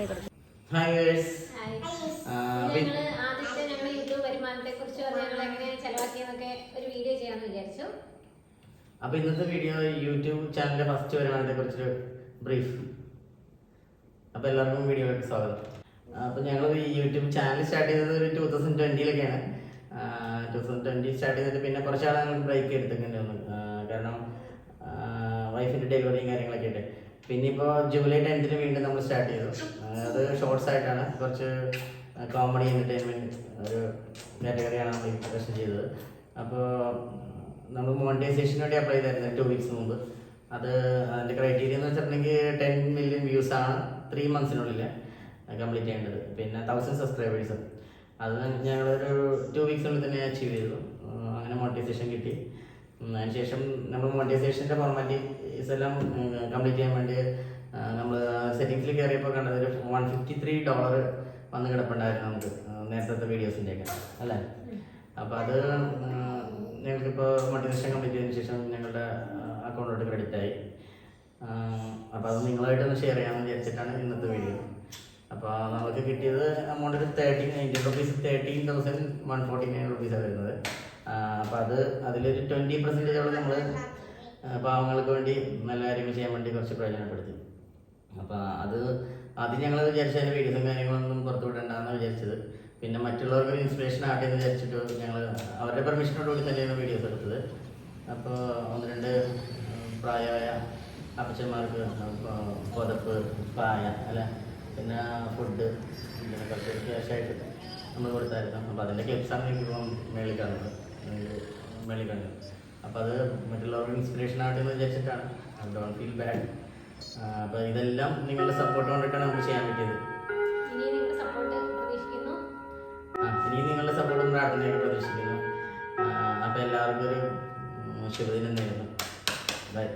Camera കൊടുക്കും hi girls hi. ആ, ഇത് ഞങ്ങൾ ആദ്യത്തെ ഞങ്ങളുടെ യൂട്യൂബ് വരുമാനത്തെ കുറിച്ച് ഞങ്ങൾ എങ്ങനെ ചെലവാക്കിയെന്നൊക്കെ ഒരു വീഡിയോ ചെയ്യാന്ന് വിചാരിച്ചു. അപ്പൊ ഇന്നത്തെ വീഡിയോ യൂട്യൂബ് ചാനലിന്റെ ഫസ്റ്റ് വരുമാനത്തെ കുറിച്ചൊരു ബ്രീഫ് അപ്പൊ എല്ലാവർക്കും വീഡിയോയിലേക്ക് സ്വാഗതം. അപ്പൊ ഞങ്ങൾ ഈ യൂട്യൂബ് ചാനൽ സ്റ്റാർട്ട് ചെയ്തത് ഒരു ടൂ തൗസൻഡ് ട്വന്റിയിലൊക്കെയാണ് ടൂ തൗസൻഡ് ട്വന്റി സ്റ്റാർട്ട് ചെയ്തിട്ട് പിന്നെ കുറച്ചാൾ ഞങ്ങൾ ബ്രേക്ക് എടുത്തിട്ടുണ്ടായിരുന്നു കാരണം വൈഫിന്റെ ഡെലിവറിയും കാര്യങ്ങളൊക്കെ ഉണ്ട് പിന്നെ ഇപ്പോൾ ജൂലൈ ടെൻത്തിന് വീണ്ടും നമ്മൾ സ്റ്റാർട്ട് ചെയ്തു. അത് ഷോർട്സ് ആയിട്ടാണ് കുറച്ച് കോമഡി എന്റർടൈൻമെന്റ് ഒരു കാറ്റഗറിയാണ് നമ്മൾ ഇൻട്രസ്റ്റ് ചെയ്തത്. അപ്പോൾ നമ്മൾ മോണിറ്റൈസേഷന് വേണ്ടി അപ്ലൈ ചെയ്തായിരുന്നു ടു വീക്സ് മുമ്പ്. അത് അതിന്റെ ക്രൈറ്റീരിയ എന്ന് വെച്ചിട്ടുണ്ടെങ്കിൽ ടെൻ മില്യൺ വ്യൂസ് ആണ് ത്രീ മന്ത്സിനുള്ളിൽ കംപ്ലീറ്റ് ചെയ്യേണ്ടത്. പിന്നെ തൗസൻഡ് സബ്സ്ക്രൈബേഴ്സ് അത് ഞങ്ങളൊരു ടു വീക്സിനുള്ളിൽ തന്നെ അച്ചീവ് ചെയ്തു. അങ്ങനെ മോണിറ്റൈസേഷൻ കിട്ടി. അതിനുശേഷം നമ്മൾ മോണിറ്റൈസേഷന്റെ ഫോർമാലിറ്റീസ് എല്ലാം കംപ്ലീറ്റ് ചെയ്യാൻ വേണ്ടി നമ്മൾ സെറ്റിങ്സിൽ കയറിയപ്പോൾ കണ്ടത് വൺ ഫിഫ്റ്റി ത്രീ ഡോളർ വന്ന് കിടപ്പുണ്ടായിരുന്നു നമുക്ക് നേരത്തെ വീഡിയോസിന്റെയൊക്കെ അല്ലേ? അപ്പോൾ അത് ഞങ്ങൾക്കിപ്പോൾ മോട്ടിവേഷൻ കംപ്ലീറ്റ് ചെയ്തതിന് ശേഷം ഞങ്ങളുടെ അക്കൗണ്ടിലോട്ട് ക്രെഡിറ്റ് ആയി. അപ്പോൾ അത് നിങ്ങളായിട്ടൊന്ന് ഷെയർ ചെയ്യാമെന്ന് വിചാരിച്ചിട്ടാണ് ഇന്നത്തെ വീഡിയോ അപ്പോൾ നമുക്ക് കിട്ടിയത് എമൗണ്ട് ഒരു thirteen nineteen rupees thirteen thousand one forty nine റുപ്പീസാണ് വരുന്നത്. അപ്പോൾ അത് അതിലൊരു ട്വന്റി പെർസെന്റേജോളം നമ്മൾ പാവങ്ങൾക്ക് വേണ്ടി നല്ല കാര്യങ്ങൾ ചെയ്യാൻ വേണ്ടി കുറച്ച് പ്രയോജനപ്പെടുത്തി. അപ്പോൾ അത് അത് ഞങ്ങൾ വിചാരിച്ചതിന് വീഡിയോസും കാര്യങ്ങളൊന്നും പുറത്തു വിടണ്ടെന്ന് വിചാരിച്ചത്. പിന്നെ മറ്റുള്ളവർക്ക് ഒരു ഇൻസ്പിറേഷൻ ആട്ടെ എന്ന് വിചാരിച്ചിട്ട് ഞങ്ങൾ അവരുടെ പെർമിഷനോടുകൂടി തന്നെയാണ് വീഡിയോസ് എടുത്തത്. അപ്പോൾ ഒന്ന് രണ്ട് പ്രായമായ അപ്പച്ചന്മാർക്ക് പുതപ്പ് പായ അല്ല? പിന്നെ ഫുഡ് പിന്നെ കുറച്ച് ക്യാഷായിട്ട് നമ്മൾ കൊടുത്തായിരുന്നു. അപ്പോൾ അതിന്റെ ക്ലിപ്സാണ് എനിക്കിപ്പം മേളിൽ കാണുന്നത്. കാണുന്നത് അപ്പോൾ അത് മറ്റുള്ളവർക്ക് ഇൻസ്പിറേഷൻ ആട്ടെ എന്ന് വിചാരിച്ചിട്ടാണ്. ഡോണ്ട് ഫീൽ ബാഡ് അപ്പോൾ ഇതെല്ലാം നിങ്ങളുടെ സപ്പോർട്ട് കൊണ്ടിട്ടാണ് നമുക്ക് ചെയ്യാൻ പറ്റിയത്. ഇനി നിങ്ങളുടെ സപ്പോർട്ട് പ്രതീക്ഷിക്കുന്നു? ആ, ഇനി നിങ്ങളുടെ സപ്പോർട്ടും പ്രാർത്ഥനയൊക്കെ പ്രതീക്ഷിക്കുന്നു. അപ്പോൾ എല്ലാവർക്കും ഒരു ശുഭദിനം നേരുന്നു. ബൈ.